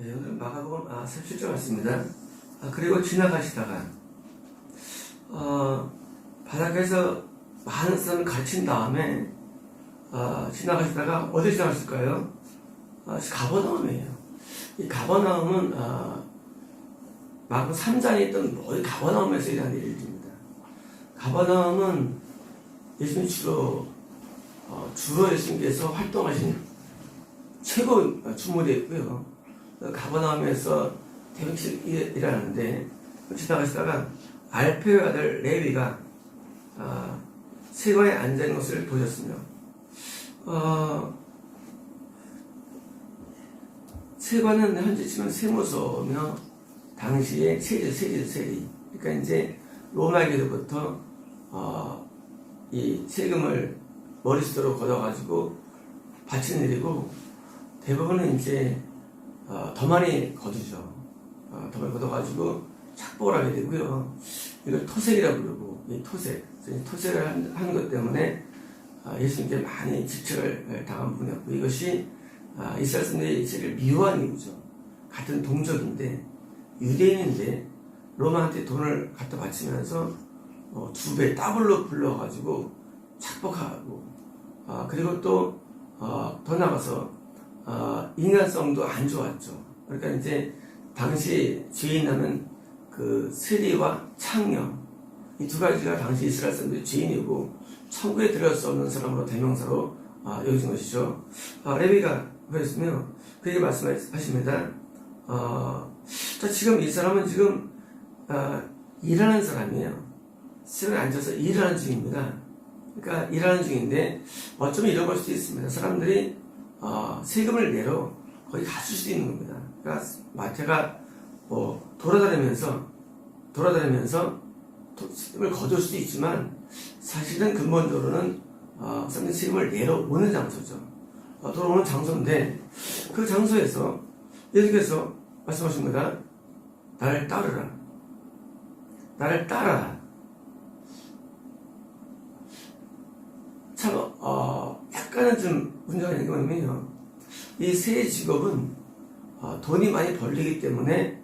예, 오늘 마가복음 아 37절 맞습니다. 아, 그리고 지나가시다가 어, 바닷가에서 많은 사람을 가르친 다음에 어, 지나가시다가 어디 지나갔을까요? 아, 가버나움이에요. 이 가버나움은 어, 마가복음 3장에 있던 모든 가버나움에서 일하는 일입니다. 가버나움은 예수님 주로 어, 주로 예수님께서 활동하신 최고 주무대였고요. 가버나움에서 대명실 일하는데 지나가시다가 알페의 아들 레위가 아, 세관에 앉아 있는 것을 보셨으며 어, 세관은 현재 치면 세무서며 당시에 세리 세리 세리 그러니까 이제 로마에게로부터 어, 이 세금을 머리수도로 걷어가지고 바치는 일이고 대부분은 이제 어, 더 많이 거두죠. 어, 더 많이 거둬가지고 착복을 하게 되고요. 이걸 토색이라고 부르고 이 토색, 이 토색을 한- 하는 것 때문에 어, 예수님께 많이 질책을 당한 분이었고 이것이 아, 이스라엘 사람들이 이스라엘을 미워한 이유죠. 같은 동족인데 유대인인데 로마한테 돈을 갖다 바치면서 어, 두배 더블로 불러가지고 착복하고 아, 그리고 또 어, 더 나가서 어, 인간성도 안 좋았죠. 그러니까 이제 당시 죄인하는 그 세리와 창녀 이 두 가지가 당시 이스라엘 사람들의 죄인이고 천국에 들어갈 수 없는 사람으로 대명사로 아, 여기진 것이죠. 아, 레비가 그랬으며 그렇게 말씀하십니다. 어, 자 지금 이 사람은 지금 아, 일하는 사람이에요. 시간에 앉아서 일하는 중입니다. 그러니까 일하는 중인데 어쩌면 이런 걸 수도 있습니다. 사람들이 어, 세금을 내러 거기 갔을 수도 있는 겁니다. 그러니까 마태가 뭐 돌아다니면서 돌아다니면서 도- 세금을 거둘 수도 있지만 사실은 근본적으로는 어, 세금을 내러 오는 장소죠. 어, 돌아오는 장소인데 그 장소에서 예수께서 말씀하십니다. 나를 따르라. 나를 따라라. 참, 어, 약간은 좀 문제가 있는 게 뭐냐면요. 이 세 직업은 어, 돈이 많이 벌리기 때문에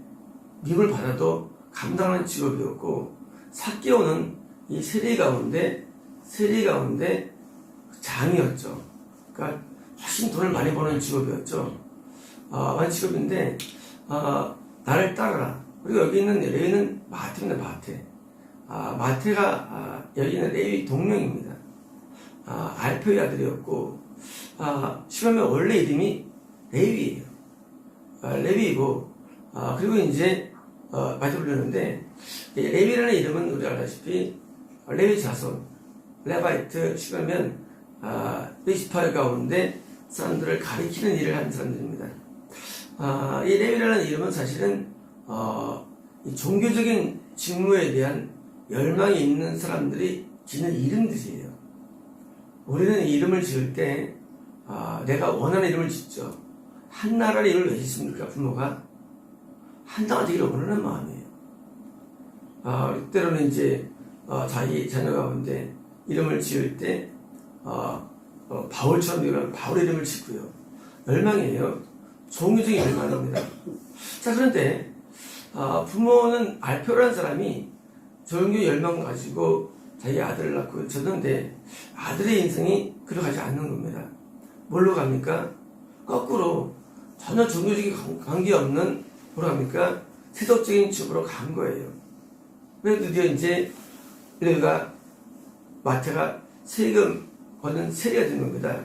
미움을 받아도 감당하는 직업이었고, 사개오는 이 세리 가운데, 세리 가운데 장이었죠. 그러니까 훨씬 돈을 많이 버는 직업이었죠. 어, 직업인데, 어, 나를 따르라. 그리고 여기 있는 레위는 마태입니다, 마태. 아, 마태가 아, 여기 있는 레위 동명입니다. 아, 알표의 아들이었고, 아, 시바면 원래 이름이 레위예요. 아, 레위이고, 아, 그리고 이제, 어, 이 레위라는 이름은 우리가 알다시피, 레위 자손, 레바이트, 시바면, 아, 28 가운데 사람들을 가리키는 일을 하는 사람들입니다. 아, 이 레위라는 이름은 사실은, 어, 이 종교적인 직무에 대한 열망이 있는 사람들이 짓는 이름들이에요. 우리는 이름을 지을 때 아, 내가 원하는 이름을 짓죠. 한나라를 이름을 왜 짓습니까? 부모가 한나라 되기를 원하는 마음이에요. 아, 때로는 이제 어, 자기 자녀 가운데 이름을 지을 때 어, 어, 바울처럼 이런 바울 이름을 짓고요. 열망이에요. 종교적인 열망입니다. 자 그런데 아, 부모는 알표라는 사람이 종교 열망 가지고 자기 아들을 낳고 졌는데 아들의 인생이 그러 가지 않는 겁니다. 뭘로 갑니까? 거꾸로 전혀 종교적인 관- 관계없는 뭐로 갑니까? 세속적인 집으로 간 거예요. 그래서 드디어 이제 우리가 마태가 세금 거는 세리가 된 겁니다.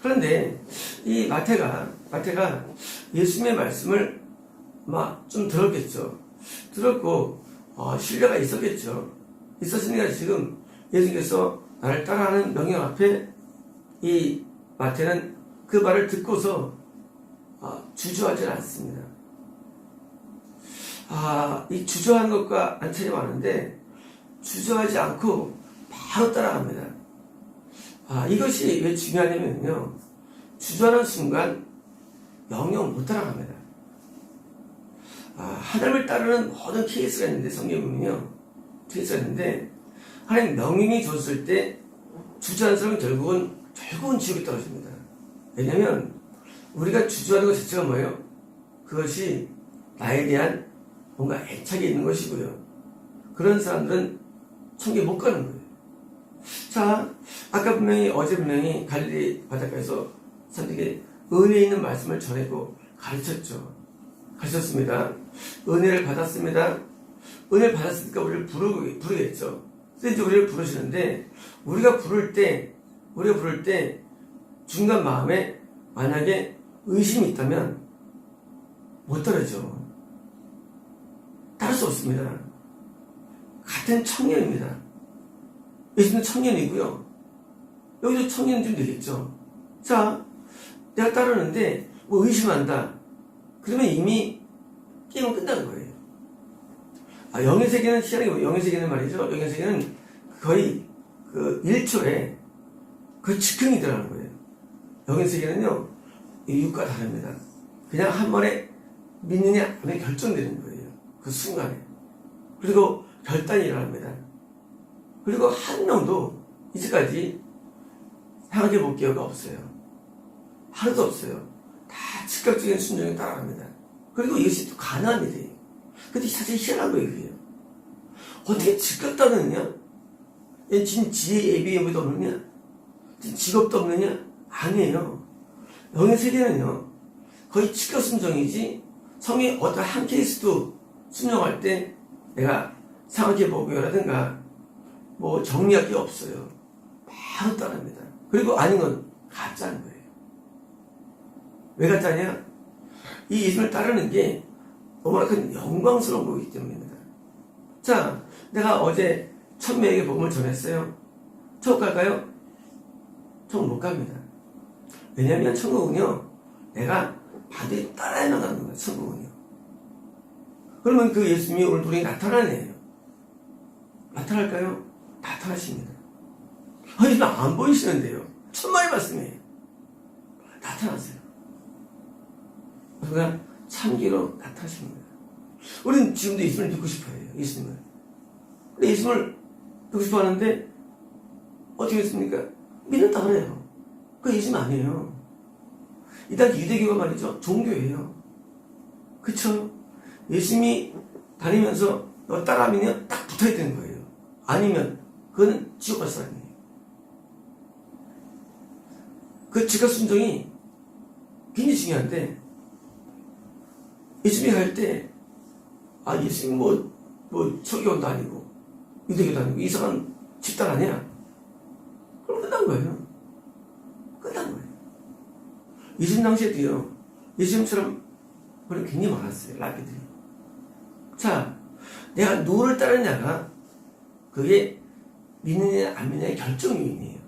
그런데 이 마태가 마태가 예수님의 말씀을 막 좀 들었겠죠. 들었고 어, 신뢰가 있었겠죠. 있었으니까 지금 예수님께서 나를 따라하는 명령 앞에 이 마태는 그 말을 듣고서 아, 주저하지 않습니다. 아, 이 주저한 것과 안 차이 많은데 주저하지 않고 바로 따라갑니다. 아, 이것이 왜 중요하냐면요. 주저하는 순간 영영 못 따라갑니다. 아, 하나님을 따르는 모든 케이스가 있는데 성경에 보면요. 있는데 하나님 명령이 줬을 때 주저하는 사람은 결국은 결국은 지옥에 떨어집니다. 왜냐면 우리가 주저하는 것 자체가 뭐예요? 그것이 나에 대한 뭔가 애착이 있는 것이고요. 그런 사람들은 천국에 못 가는 거예요. 자, 아까 분명히 어제 분명히 갈릴리 바닷가에서 사람들에게 은혜 있는 말씀을 전했고 가르쳤죠. 가르쳤습니다. 은혜를 받았습니다. 은혜를 받았으니까 우리를 부르, 부르겠죠. 그래서 이제 우리를 부르시는데 우리가 부를 때 우리가 부를 때 중간 마음에 만약에 의심이 있다면 못 따르죠. 따를 수 없습니다. 같은 청년입니다. 예수는 청년이고요. 여기도 청년 좀 되겠죠. 자, 내가 따르는데 뭐 의심한다. 그러면 이미 게임은 끝난 거예요. 아, 영의 세계는 희한하게 영의 세계는 말이죠. 영의 세계는 거의 그 1초에 그 즉흥이 들어가는 거예요. 영의 세계는요, 이 육과 다릅니다. 그냥 한 번에 믿느냐, 안 믿느냐 결정되는 거예요. 그 순간에. 그리고 결단이 일어납니다. 그리고 한 명도 이제까지 생각해 볼 기회가 없어요. 하나도 없어요. 다 즉각적인 순종에 따라갑니다. 그리고 이것이 또 가능한 일이에요. 근데 사실 희한한 거예요, 그게. 어떻게? 얘 지금 지혜 예비예비도 없느냐? 직업도 없느냐? 아니에요. 영의 세계는요, 거의 즉각 순종이지, 성의 어떤 한 케이스도 순종할 때 내가 생각해 보고라든가 뭐 정리할 게 없어요. 바로 따릅니다. 그리고 아닌 건 가짜인 거예요. 왜 가짜냐? 이 예수를 따르는 게 큰 영광스러운 거기 때문입니다. 자, 내가 어제 천명에게 복음을 전했어요. 천국 갈까요? 천국 못 갑니다. 왜냐하면 천국은요, 내가 반드시 따라야만 가는 거예요, 천국은요. 그러면 그 예수님이 오늘 우리에게 나타나네요. 나타날까요? 나타나십니다. 하지만 안 보이시는데요. 천만의 말씀이에요. 나타나세요. 그러니까 참기로 나타나십니다. 우리는 지금도 예수님을 믿고 싶어 해요. 예수님을. 근데 예수님을 믿고 싶어 하는데 어떻게 했습니까? 믿는다 그래요. 그 예수님 아니에요. 이 당시 유대교가 말이죠. 종교예요. 그쵸? 예수님이 다니면서 너 따라하면 딱 붙어야 되는 거예요. 아니면 그거는 지옥 갈 사람이에요. 그 지각 순종이 굉장히 중요한데 예수님이 할 때, 아, 예수님 뭐, 뭐, 초교도 아니고, 유대교도 아니고, 이상한 집단 아니야? 그럼 끝난 거예요. 끝난 거예요. 예수님 당시에도요, 예수님처럼 그런 굉장히 많았어요, 라비들이. 자, 내가 누구를 따르냐가, 그게 믿느냐, 안 믿느냐의 결정 요인이에요.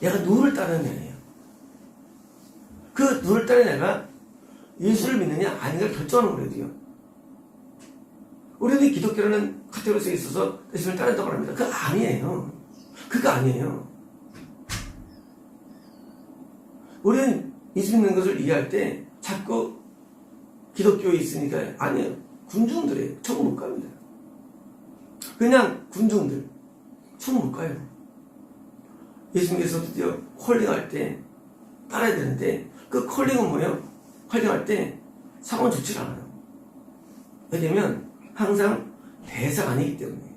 내가 누구를 따르느냐예요. 그 누구를 따르냐가 예수를 믿느냐 아닌가 결정하는 거거든요. 우리는 기독교라는 카테고리에 있어서 예수를 따른다고 합니다. 그거 아니에요. 그거 아니에요. 우리는 예수 믿는 것을 이해할 때 자꾸 기독교에 있으니까 아니에요. 군중들이에요. 천국 못 갑니다. 그냥 군중들. 천국 못 가요. 예수님께서 드디어 콜링할 때 따라야 되는데 그 콜링은 뭐예요? 콜링할 때 상황 좋지 않아요. 왜냐면 항상 대사가 아니기 때문에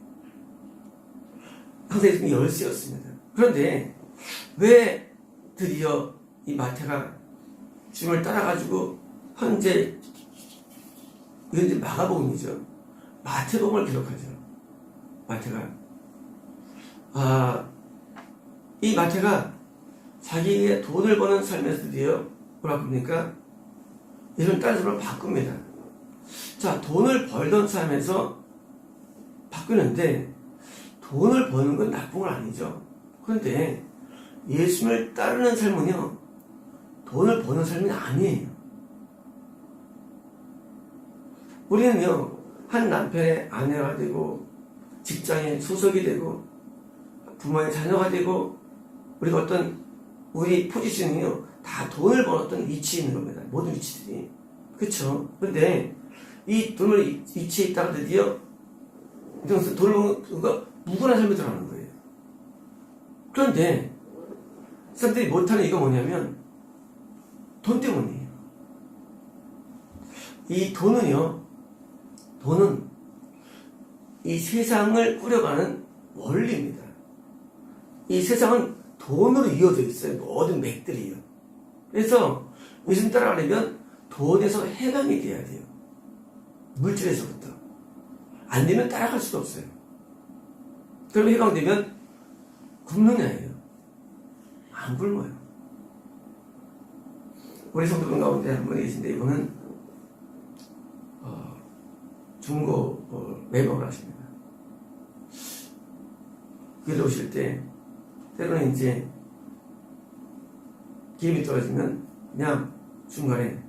항상 예수님이 열쇠였습니다. 그런데 왜 드디어 이 마태가 주님을 따라가지고 현재 이건 이제 마가복음이죠. 마태복음을 기록하죠. 마태가 아, 이 마태가 자기의 돈을 버는 삶에서 드디어 뭐라 그럽니까? 이런 사람을 바꿉니다. 자, 돈을 벌던 삶에서 바꾸는데 돈을 버는 건 나쁜 건 아니죠. 그런데 예수님을 따르는 삶은요, 돈을 버는 삶이 아니에요. 우리는요, 한 남편의 아내가 되고, 직장의 소속이 되고, 부모의 자녀가 되고, 우리가 어떤, 우리 포지션이요, 다 돈을 벌었던 있는 겁니다. 모든 위치들이. 그쵸? 근데, 이 돈을 위치에 있다가 드디어, 이동서 돈을 거, 무관한 삶에 들어가는 거예요. 그런데, 사람들이 못하는 이유가 뭐냐면, 돈 때문이에요. 이 돈은요, 돈은 이 세상을 꾸려가는 원리입니다. 이 세상은 돈으로 이어져 있어요. 모든 맥들이요. 그래서 예수님 따라가려면 돈에서 해방이 돼야 돼요. 물질에서부터. 안 되면 따라갈 수도 없어요. 그럼 해방되면 굶느냐예요. 안 굶어요. 우리 성도분 가운데 한 분이 계신데 이분은 어, 중고 어, 매복을 하십니다. 교회 오실 때 때로는 이제 기름이 떨어지면 그냥 중간에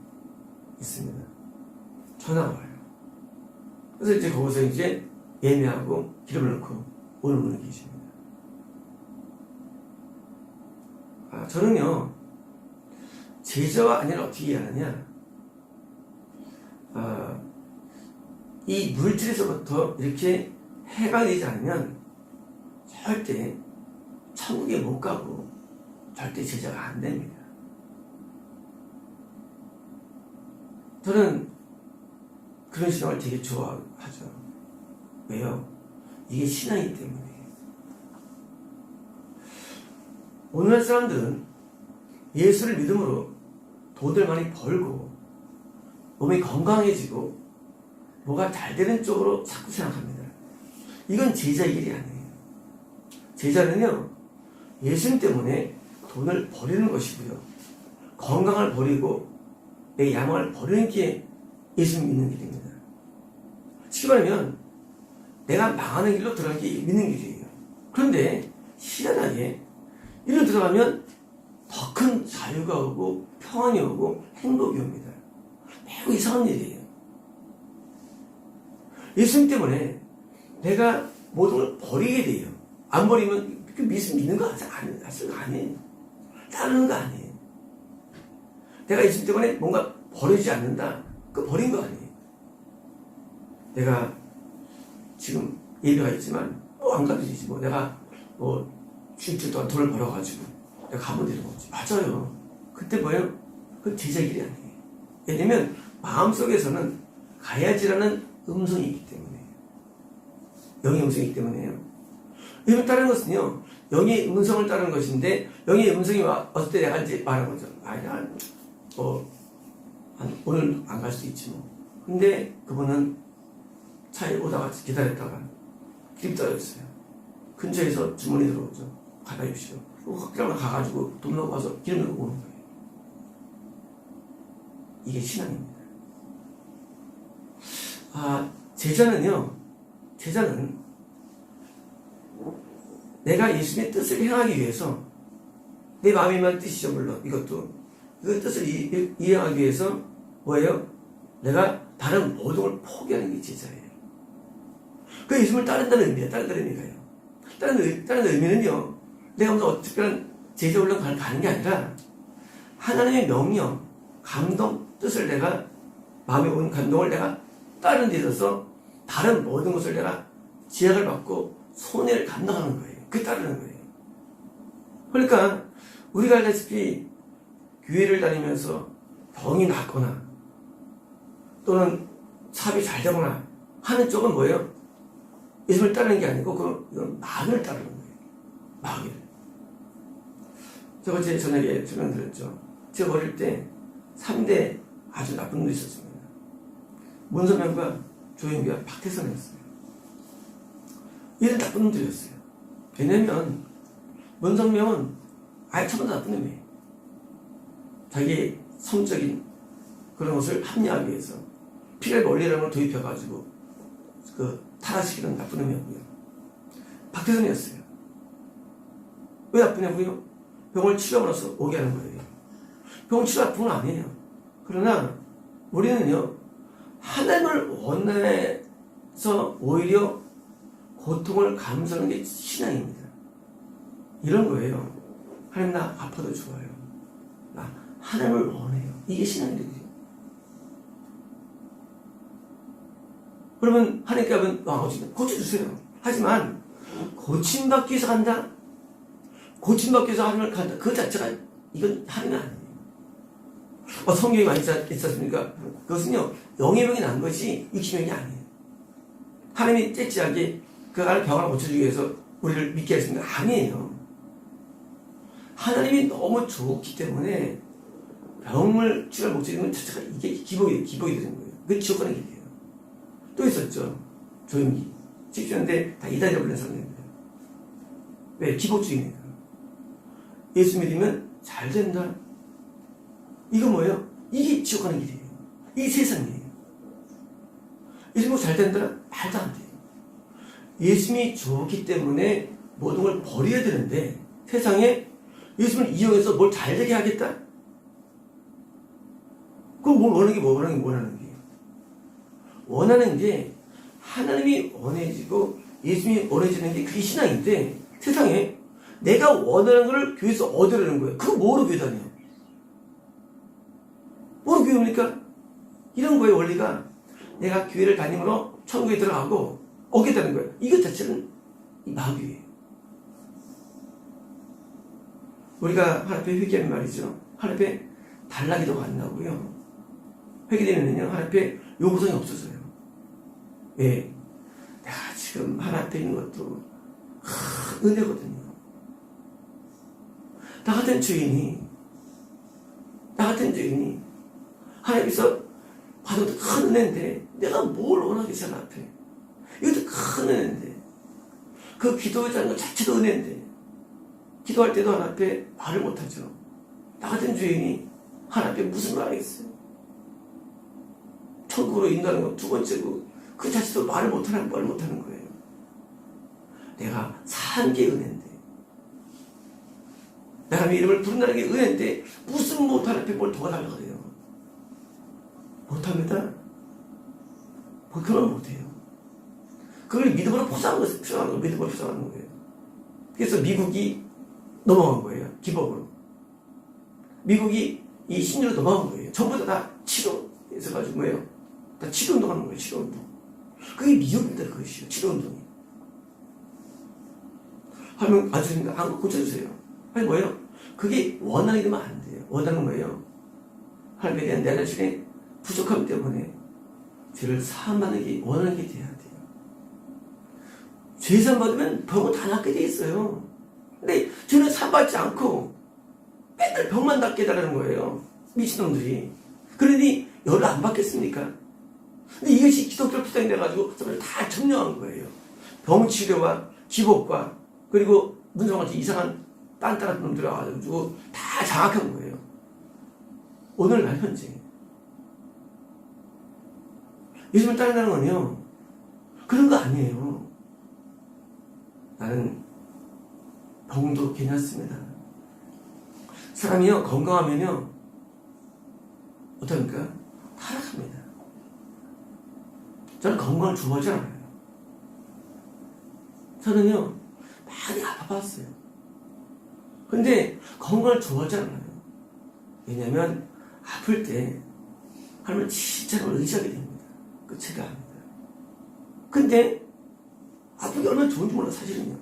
있습니다. 전화가 와요. 그래서 이제 거기서 이제 예매하고 기름을 넣고 오는 분이 계십니다. 아, 저는요, 제자가 아니라 어떻게 하느냐, 아, 이 물질에서부터 이렇게 해방되지 않으면 절대 천국에 못 가고 절대 제자가 안 됩니다. 저는 그런 신앙을 되게 좋아하죠. 왜요? 이게 신앙이기 때문에. 오늘날 사람들은 예수를 믿음으로 돈을 많이 벌고 몸이 건강해지고 뭐가 잘 되는 쪽으로 자꾸 생각합니다. 이건 제자의 길이 아니에요. 제자는요, 예수님 때문에 돈을 버리는 것이고요. 건강을 버리고 내 야망을 버리는 게 예수님 믿는 길입니다. 쉽게 말하면 내가 망하는 길로 들어가는 게 믿는 길이에요. 그런데 희한하게 이리로 들어가면 더 큰 자유가 오고 평안이 오고 행복이 옵니다. 매우 이상한 일이에요. 예수님 때문에 내가 모든 걸 버리게 돼요. 안 버리면 그 믿음 믿는 거 아니, 아니에요. 따르는 거 아니에요. 내가 예수님 때문에 뭔가 버리지 않는다. 그 버린 거 아니에요. 내가 지금 예배가 있지만 뭐 안 가도 되지 뭐 내가 뭐 일주일 동안 돈을 벌어가지고 내가 가면 되는 거지. 맞아요. 그때 뭐예요? 그 제자 길이 아니에요. 왜냐면 마음속에서는 가야지라는 음성이 있기 때문에 영의 음성이 있기 때문에요. 이걸 따르는 것은요, 영의 음성을 따르는 것인데, 영의 음성이 와, 어떨 때 내가 이제 말하는 거죠. 아니, 난, 뭐, 한, 오늘 안 갈 수 있지 뭐. 근데 그분은 차에 오다가 기다렸다가 기름 떨어졌어요. 근처에서 주문이 들어오죠. 가다 주십시오. 그냥 가가지고 돈 넣고 와서 기름 넣고 오는 거예요. 이게 신앙입니다. 아, 제자는요, 제자는 내가 예수님의 뜻을 행하기 위해서 내 마음에만 뜻이죠, 물론. 이것도. 그 뜻을 이, 이해하기 위해서 뭐예요? 내가 다른 모든 걸 포기하는 게 제자예요. 그 예수님을 따른다는 의미예요. 따른다는 의미가요. 따르는, 따르는 의미는요, 내가 무슨 특별한 제자 훈련 가는 게 아니라 하나님의 명령, 감동, 뜻을 내가 마음에 온 감동을 내가 따르는 데 있어서 다른 모든 것을 내가 지약을 받고 손해를 감당하는 거예요. 그게 따르는 거예요. 그러니까 우리가 알다시피 교회를 다니면서 병이 낫거나 또는 사업이 잘 되거나 하는 쪽은 뭐예요? 예수를 따르는 게 아니고 그 이건 마귀를 따르는 거예요. 마귀를. 제가 제 저녁에 설명 드렸죠. 제가 어릴 때 3대 아주 나쁜 놈이 있었습니다. 문선명과 조영기와 박태선이었어요. 이런 나쁜 놈들이었어요. 왜냐면 문선명은 아예 처음부터 나쁜 놈이에요. 자기 성적인 그런 것을 합리화하기 위해서 피를 멀리라는 걸 도입해가지고 그 타락시키는 나쁜 놈이었고요. 박태선이었어요. 왜 나쁘냐고요? 병을 치료하면서 오게 하는 거예요. 병을 치료 나쁜 건 아니에요. 그러나 우리는요, 하나님을 원해서 오히려 고통을 감수하는 게 신앙입니다. 이런 거예요. 하나님 나 아파도 좋아요. 나 하나님을 원해요. 이게 신앙이거든요. 그러면 하나님께 하면 아, 고쳐주세요. 하지만 고침받기 위해서 간다? 고침받기 위해서 하나님을 간다. 그 자체가 이건 하나님 아니에요. 어, 성경이 많이 않습니까? 그것은요, 영의 병이 난 것이 육신병이 아니에요. 하나님이 째찌하게 그 안에 병을 고쳐주기 위해서 우리를 믿게 하시는 거 아니에요. 하나님이 너무 좋기 때문에 병을 치료할 목적인 자체가 이게 기복이, 기복이 되는 거예요. 그게 지옥 가는 길이에요. 또 있었죠. 조용히. 집주는데 다 이단이라고 불리는 사람입니다. 왜? 기복주의니까. 예수 믿으면 잘 된다. 이거 뭐예요? 이게 지옥 가는 길이에요. 이 세상이에요. 예수 믿고 잘 된다? 말도 안 돼요. 예수님이 좋기 때문에 모든 걸 버려야 되는데 세상에 예수님을 이용해서 뭘 잘 되게 하겠다? 그럼 뭘 원하는 게 뭐 원하는 게 원하는 게 원하는 게 하나님이 원해지고 예수님이 원해지는 게 그게 신앙인데 세상에 내가 원하는 걸 교회에서 얻으려는 거예요. 그거 뭐로 교회 다녀? 뭐로 교회 옵니까? 이런 거예요, 원리가. 내가 교회를 다니므로 천국에 들어가고 얻겠다는 거예요. 이것 자체는 이 마귀예요. 우리가 하나님 앞에 회개하면 말이죠. 하나님 앞에 달라기도 안 나오고요. 회개되면요, 하나님 앞에 요구성이 없어져요. 왜? 내가 지금 하나님 앞에 있는 것도 큰 은혜거든요. 나 같은 주인이, 나 같은 주인이 하나님께서 받은 큰 은혜인데 내가 뭘 원하겠어, 하나 앞에. 이것도 큰 은혜인데. 그 기도하자는 것 자체도 은혜인데. 기도할 때도 하나 앞에 말을 못하죠. 나 같은 주인이 하나 앞에 무슨 말 하겠어요? 천국으로 인도하는 건 두 번째고 그 자체도 말을 못하는 말 못하는 거예요. 내가 산 게 은혜인데 내 이름을 부른다는 게 은혜인데 무슨 못한 앞에 뭘더 달라 그래요. 못합니다. 뭐 그건 못해요. 그걸 믿음으로 포장하는 것을 포장하는 거 믿음으로 포장하는 거예요. 그래서 미국이 넘어간 거예요. 기법으로. 미국이 이 신유로 넘어간 거예요. 전부 다 치료해서 가지고 뭐예요? 다 치료 운동 하는 거예요. 치료 운동. 그게 미국입니다. 그것이요. 치료 운동이. 하면 안 주니까 한국 고쳐주세요. 아니 뭐예요? 그게 원하는 게면 안 돼요. 원하는 거예요. 하나님에 대한 내 자신의 부족함 때문에 죄를 사함하는 게 원하는 게 돼야 죄 사함받으면 병은 다 낫게 돼 있어요. 근데 죄는 사받지 않고 맨날 병만 낫게 해달라는 거예요. 미친놈들이. 그러니 열을 안 받겠습니까? 근데 이것이 기독교 피당이 돼가지고 사람을 다 점령한 거예요. 병치료와 기복과 그리고 문성같이 이상한 딴따라 놈 들어가가지고 다 장악한 거예요. 오늘날 현재. 예수님을 따른다는 건요. 그런 거 아니에요. 나는 병도 괜찮습니다. 사람이요, 건강하면요, 어떡합니까? 타락합니다. 저는 건강을 좋아하지 않아요. 저는요, 많이 아파봤어요. 근데 건강을 좋아하지 않아요. 왜냐면, 아플 때, 하나님을 진짜로 의지하게 됩니다. 그 제가 합니다. 근데, 아프기 얼마나 좋은지 몰라, 사실은요.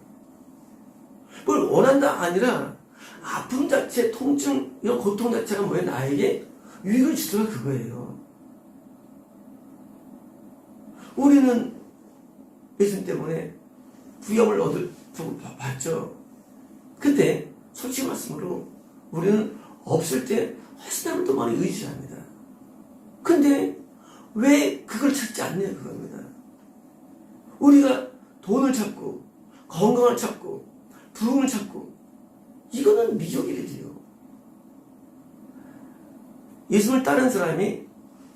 그걸 원한다 아니라 아픔 자체, 통증, 이런 고통 자체가 뭐예요? 나에게 유익을 주더라 그거예요. 우리는 예수님 때문에 부여을 얻을 받죠. 근데 솔직히 말씀으로 우리는 없을 때 훨씬 더 많이 의지합니다. 근데 왜 그걸 찾지 않냐 그겁니다. 우리가 돈을 찾고 건강을 찾고 부흥을 찾고 이거는 미적이래요. 예수님을 따르는 사람이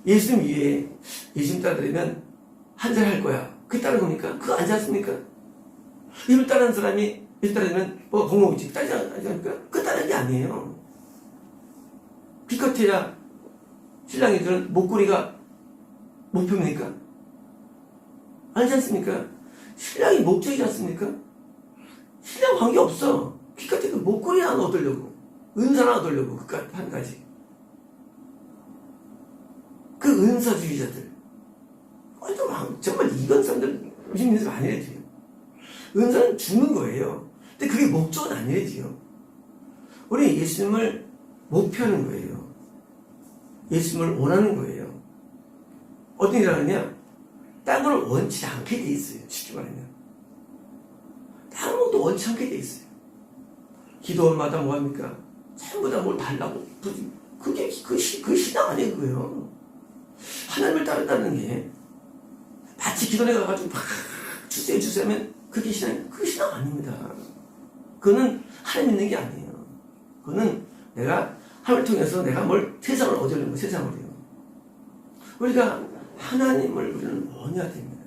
예수님 위에 예수님 따르면 한살할 거야. 그게 따르는 겁니까? 그거 아니지 않습니까? 예수님 따르는 사람이 예수 따르면 뭐 공공이지. 따르지 않습니까? 그거 따르는 게 아니에요. 기껏해야 신랑이들은 목걸이가 목표입니까? 아니지 않습니까? 신랑이 목적이지 않습니까? 신랑 관계 없어. 기껏해 그 목걸이 하나 얻으려고. 은사 하나 얻으려고. 그깟 한 가지. 그 은사주의자들. 좀, 정말 이건 사람들 요즘 있는 사람 아니래지요. 은사는 주는 거예요. 근데 그게 목적은 아니래지요. 우리 예수님을 목표하는 거예요. 예수님을 원하는 거예요. 어떤 일을 하느냐? 딴 걸 원치 않게 돼 있어요. 쉽게 말하면. 딴 것도 원치 않게 돼 있어요. 기도원마다 뭐합니까? 전부 다뭘 달라고. 그게 그, 시- 그 신앙 아니에요, 그거요. 하나님을 따른다는 게 마치 기도에 가가지고 막 주세요, 주세요 하면 그게 신앙, 그 신앙 아닙니다. 그거는 하나님 믿는 게 아니에요. 그거는 내가 하나님을 통해서 내가 뭘 세상을 얻으려는 거 세상을요. 우리가 하나님을 우리는 원해야 됩니다.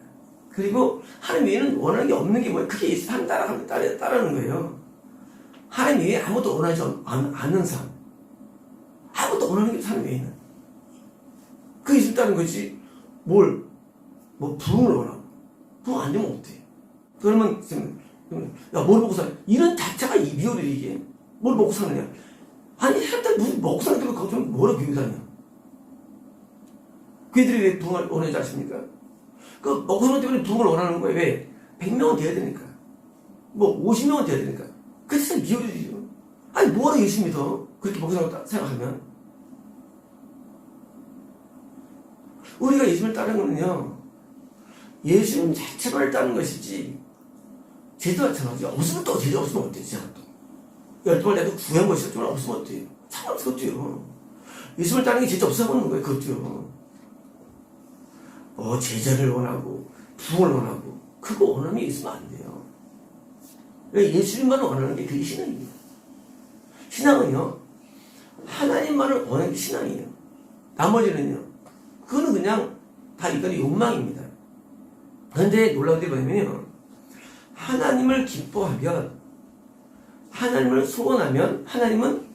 그리고 하나님 외에는 원하는 게 없는 게 뭐예요? 그게 삶 따라가면 따라, 따르는 거예요. 하나님 외에 아무것도 원하지 않- 않는 삶. 아무것도 원하는 게 하나님 외에는. 그게 있다는 거지. 뭘, 뭐, 부흥을 원하고. 부흥 안 되면 어때? 그러면, 지금, 야, 뭘 먹고 사냐? 이런 자체가 이 미워를 이게. 뭘 먹고 사느냐? 아니, 사람들 무슨 먹고 사는데 거기서 뭐라 비우다냐? 그들이 왜 부흥을 원하지 않습니까? 그 사는 때문에 부흥을 원하는 거예요. 왜? 100명은 돼야 되니까. 뭐 50명은 돼야 되니까. 그 진짜 미워지죠. 아니 뭐하러 예수 믿어? 그렇게 산다고 생각하면. 우리가 예수님을 따르는 거는요. 예수님 자체만을 따르는 것이지 제도 마찬가지 없으면 또 제도 없으면 어때요? 제가 또. 열두 내도 구한 것이 없지만 없으면 어때요? 상관없어 그것도요. 예수님을 따르는 게 제도 없어 보는 거예요. 그것도요. 뭐 제자를 원하고 부흥을 원하고 그거 원하면 있으면 안 돼요. 그러니까 예수님만 원하는 게 그게 신앙입니다. 신앙은요 하나님만을 원하는 게 신앙이에요. 나머지는요 그거는 그냥 다 인간의 욕망입니다. 그런데 놀라운 게 뭐냐면요 하나님을 기뻐하면 하나님을 소원하면 하나님은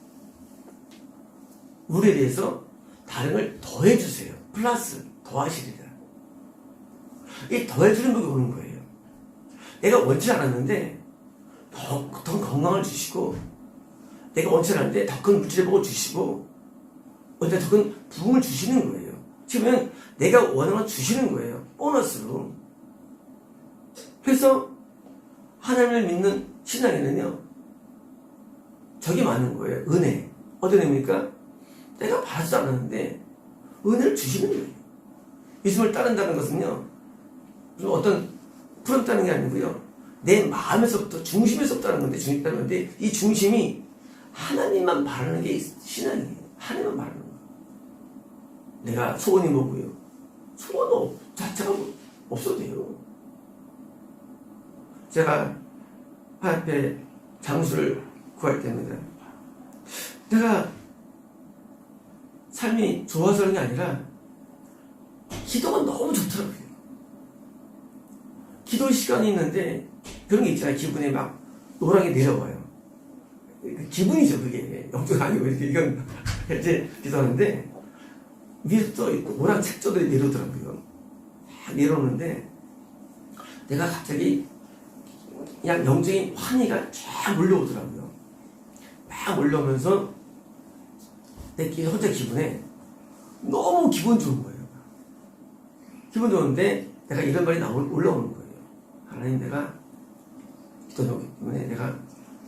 우리에 대해서 다른 걸 더해 주세요. 플러스 더하시리라. 이 더해주는 법이 오는 거예요. 내가 원치 않았는데 더, 더 건강을 주시고 내가 원치 않았는데 더 큰 물질의 복을 주시고 언제 더큰 부흥을 주시는 거예요. 지금 내가 원하는 걸 주시는 거예요. 보너스로. 그래서 하나님을 믿는 신앙에는요 적이 많은 거예요. 은혜. 어떤 의미입니까? 내가 바라지도 않았는데 은혜를 주시는 거예요. 예수님을 따른다는 것은요 어떤 풀었다는 게 아니고요. 내 마음에서부터 중심에서부터라는 건데 중심이라는 건데 이 중심이 하나님만 바라는 게 신앙이에요. 하나님만 바라는 거. 내가 소원이 뭐고요? 소원 없 자체가 뭐 없어도 돼요. 제가 하나님께 장수를 구할 때입니다. 내가 삶이 좋아서 그런 게 아니라 기도가 너무 좋더라고요. 기도 시간이 있는데 그런 게 있잖아요. 기분에 막 노랗게 내려와요. 그 기분이죠, 그게. 영적 아니고 이렇게 이건 이제 기도하는데 위에서 또 노란 책조들이 내려오더라고요. 막 내려오는데 내가 갑자기 그냥 영적인 환희가 쫙 몰려오더라고요. 막 몰려오면서 내 기- 혼자 기분에 너무 기분 좋은 거예요. 기분 좋은데 내가 이런 말이 나올 올라오는 거예요. 하나님 내가 기도하기 때문에 내가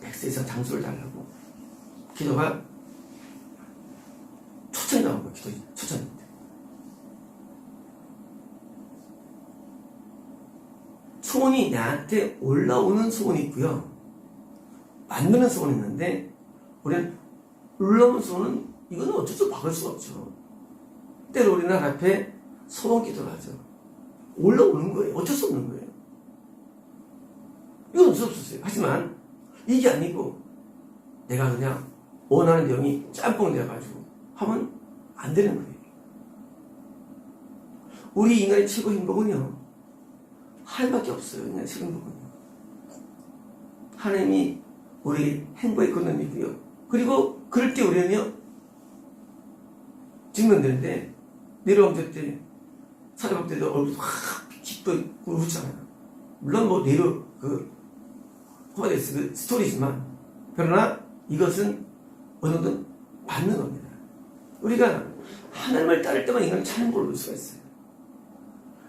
100세 이상 장수를 달라고 기도가 초청이 나온 거예요. 기도 초청인데. 소원이 나한테 올라오는 소원이 있고요. 만드는 소원이 있는데 우리는 올라오는 소원은 이거는 어쩔 수 막을 수가 없죠. 때로 우리는 앞에 소원 기도를 하죠. 올라오는 거예요. 어쩔 수 없는 거예요. 이건 어쩔 수 없었어요. 하지만 이게 아니고 내가 그냥 원하는 영이 짬뽕 돼가지고 하면 안 되는 거예요. 우리 인간의 최고 행복은요. 하나님밖에 없어요. 인간의 최고 행복은요. 하나님이 우리 행복의 근원이고요. 그리고 그럴 때 우리는요. 증명되는데 내려오면 때 사회박 때도 얼굴 확 기뻐 그러잖아요. 물론 뭐 내려 그 그 스토리지만 그러나 이것은 어느 정도 맞는 겁니다. 우리가 하나님을 따를 때만 인간이 참 행복을 볼 수가 있어요.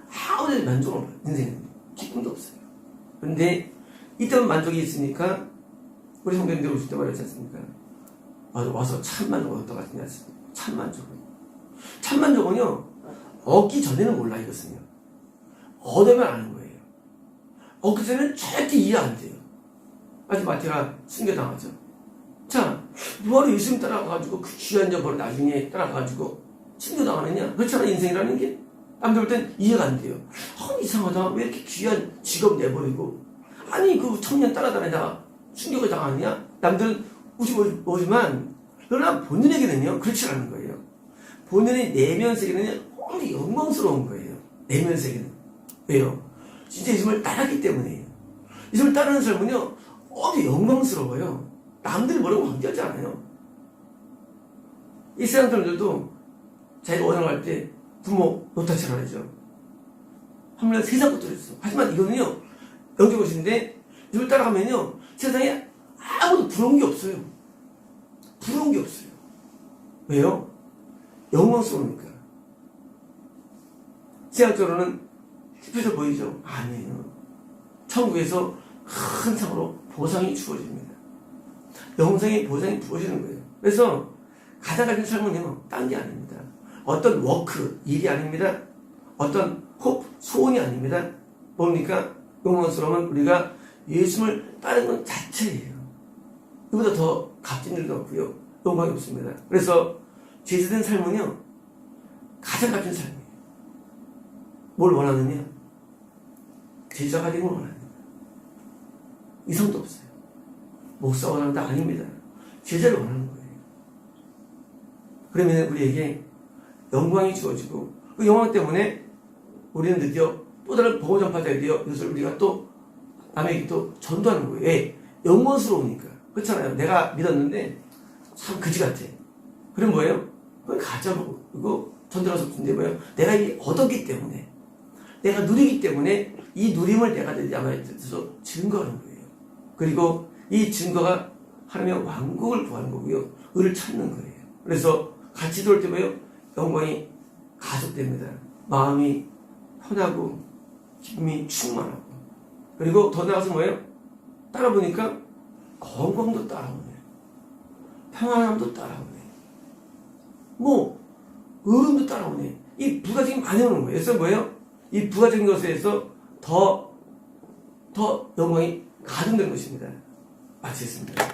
아무데도 만족을 없어요. 인생은 기쁨도 없어요. 그런데 이때만 만족이 있으니까 우리 성경들 오실 때 말했지 않습니까? 와서, 참 만족을 얻다 가지 않습니까? 참 만족을. 천만족은요, 얻기 전에는 몰라, 이것은요. 얻으면 아는 거예요. 얻기 전에는 절대 이해 안 돼요. 아직 마태가 숨겨당하죠. 자, 뭐하러 예수님 따라가가지고 그 귀한 저벌을 나중에 따라가가지고 숨겨당하느냐? 그렇잖아, 인생이라는 게. 남들 볼땐 이해가 안 돼요. 아, 이상하다. 왜 이렇게 귀한 직업 내버리고. 아니, 그 청년 따라다니다가 충격을 당하느냐? 남들은 우지 모지만, 그러나 본인에게는요, 그렇지 않은 거예요. 본인의 내면 세계는 너무 영광스러운 거예요. 내면 세계는. 왜요? 진짜 예수님을 따랐기 때문이에요. 예수님을 따르는 삶은요, 너무 영광스러워요. 남들이 뭐라고 관계하지 않아요. 이 세상 사람들도 자기가 원하는 할때 부모 노타치를 하죠. 한물에 세상 것들이 있어. 하지만 이거는요, 영적 것인데, 이걸 따라가면요, 세상에 아무도 부러운 게 없어요. 부러운 게 없어요. 왜요? 영광스러우니까. 세상적으로는 힙해서 보이죠? 아니에요. 천국에서 큰 상으로 보상이 주어집니다. 영생의 보상이 부어지는 거예요. 그래서 가장 가진 삶은요, 딴 게 아닙니다. 어떤 워크, 일이 아닙니다. 어떤 홉, 소원이 아닙니다. 뭡니까? 영광스러움은 우리가 예수를 따르는 것 자체예요. 이보다 더 값진 일도 없고요. 영광이 없습니다. 그래서 제주된 삶은요, 가장 값진 삶이에요. 뭘 원하느냐? 제자가 되는 걸 원합니다. 이성도 없어요. 목사 원하는 데 아닙니다. 제자를 원하는 거예요. 그러면 우리에게 영광이 주어지고 그 영광 때문에 우리는 드디어 또 다른 복음 전파자에 되어 이것을 우리가 또 남에게 또 전도하는 거예요. 왜? 영광스러우니까. 그렇잖아요. 내가 믿었는데 참 그지 같아. 그럼 뭐예요? 그건 가짜고 수 없는데 뭐예요? 내가 이 얻었기 때문에 내가 누리기 때문에 이 누림을 내가 않아야 돼서 증거하는 거예요. 그리고 이 증거가 하나님의 왕국을 구하는 거고요. 의를 찾는 거예요. 그래서 같이 돌때 뭐예요? 영광이 가속됩니다. 마음이 편하고 기쁨이 충만하고 그리고 더 나아가서 뭐예요? 따라보니까 건강도 따라오네. 평안함도 따라오네. 뭐 의름도 따라오네. 이 부가적인 많이 오는 거예요. 그래서 뭐예요? 이 부가적인 것에서 더, 더 영광이 가중된 것입니다. 마치겠습니다.